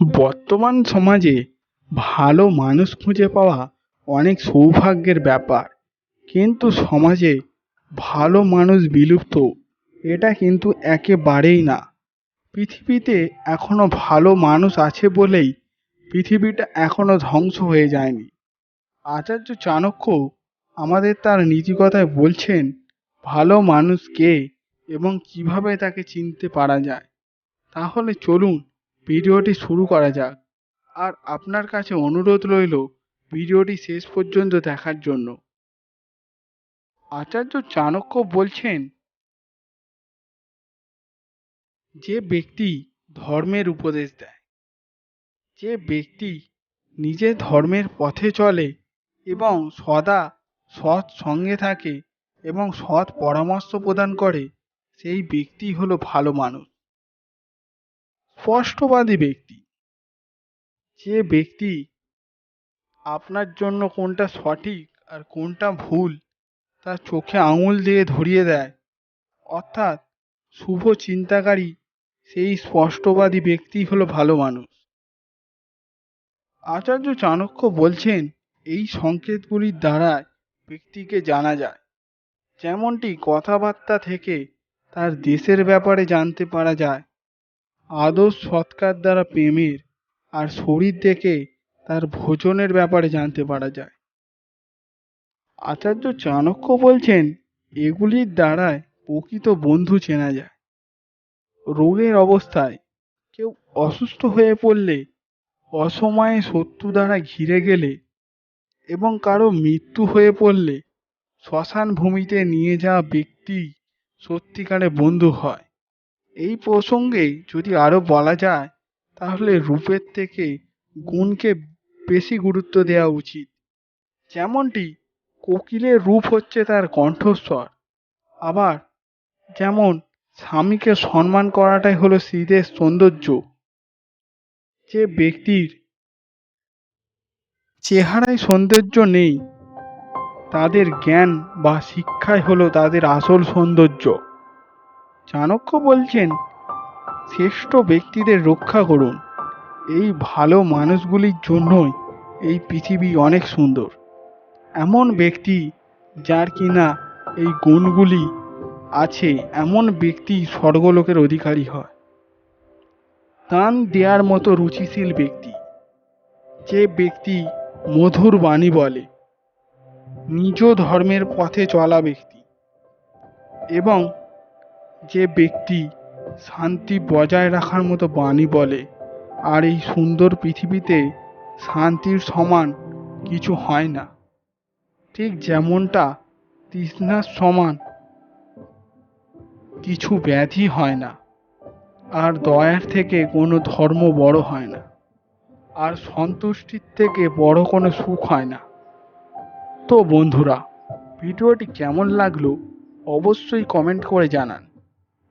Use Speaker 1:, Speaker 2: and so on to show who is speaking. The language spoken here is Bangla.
Speaker 1: বর্তমান সমাজে ভালো মানুষ খুঁজে পাওয়া অনেক সৌভাগ্যের ব্যাপার। কিন্তু সমাজে ভালো মানুষ বিলুপ্ত, এটা কিন্তু একেবারেই না। পৃথিবীতে এখনও ভালো মানুষ আছে বলেই পৃথিবীটা এখনও ধ্বংস হয়ে যায়নি। আচার্য চাণক্য আমাদের তার নীতিকথায় বলছেন, ভালো মানুষ কে এবং কীভাবে তাকে চিনতে পারা যায়? তাহলে চলুন ভিডিওটি শুরু করা যাক। আর আপনার কাছে অনুরোধ রইল ভিডিওটি শেষ পর্যন্ত দেখার জন্য। আচার্য চাণক্য বলছেন, যে ব্যক্তি ধর্মের উপদেশ দেয়, যে ব্যক্তি নিজের ধর্মের পথে চলে এবং সদা সৎ সঙ্গে থাকে এবং সৎ পরামর্শ প্রদান করে, সেই ব্যক্তি হলো ভালো মানুষ। স্পষ্টবাদী ব্যক্তি। যে ব্যক্তি আপনার জন্য কোনটা সঠিক আর কোনটা ভুল, তার চোখে আঙুল দিয়ে ধরিয়ে দেয়। অর্থাৎ শুভ চিন্তাকারী, সেই স্পষ্টবাদী ব্যক্তি হলো ভালো মানুষ। আচার্য চাণক্য বলছেন, এই সংকেতগুলির দ্বারা ব্যক্তিকে জানা যায়। যেমনটি কথাবার্তা থেকে তার দেশের ব্যাপারে জানতে পারা যায়। আদর্শ সৎকার দ্বারা প্রেমের আর শরীর দেখে তার ভোজনের ব্যাপারে জানতে পারা যায়। আচার্য চাণক্য বলছেন, এগুলির দ্বারায় প্রকৃত বন্ধু চেনা যায়। রোগের অবস্থায় কেউ অসুস্থ হয়ে পড়লে অসময়ে শত্রু দ্বারা ঘিরে গেলে এবং কারও মৃত্যু হয়ে পড়লে শ্মশান ভূমিতে নিয়ে যাওয়া ব্যক্তি সত্যিকারে বন্ধু হয়। এই প্রসঙ্গে যদি আরও বলা যায়, তাহলে রূপের থেকে গুণকে বেশি গুরুত্ব দেওয়া উচিত। যেমনটি কোকিলের রূপ হচ্ছে তার কণ্ঠস্বর। আবার যেমন স্বামীকে সম্মান করাটাই হলো স্ত্রীদের সৌন্দর্য। যে ব্যক্তির চেহারায় সৌন্দর্য নেই, তাদের জ্ঞান বা শিক্ষাই হলো তাদের আসল সৌন্দর্য। চাণক্য বলছেন, শ্রেষ্ঠ ব্যক্তিদের রক্ষা করুন। এই ভালো মানুষগুলির জন্যই এই পৃথিবী অনেক সুন্দর। এমন ব্যক্তি যার কিনা এই গুণগুলি আছে, এমন ব্যক্তি স্বর্গলোকের অধিকারী হয়। দান দেওয়ার মতো রুচিশীল ব্যক্তি, যে ব্যক্তি মধুর বাণী বলে, নিজ ধর্মের পথে চলা ব্যক্তি এবং যে ব্যক্তি শান্তি বজায় রাখার মতো বাণী বলে, আর এই সুন্দর পৃথিবীতে শান্তির সমান কিছু হয় না। ঠিক যেমনটা তৃষ্ণার সমান কিছু ব্যাধি হয় না, আর দয়ার থেকে কোনো ধর্ম বড় হয় না, আর সন্তুষ্টির থেকে বড় কোনো সুখ হয় না। তো বন্ধুরা, ভিডিওটি কেমন লাগল অবশ্যই কমেন্ট করে জানান।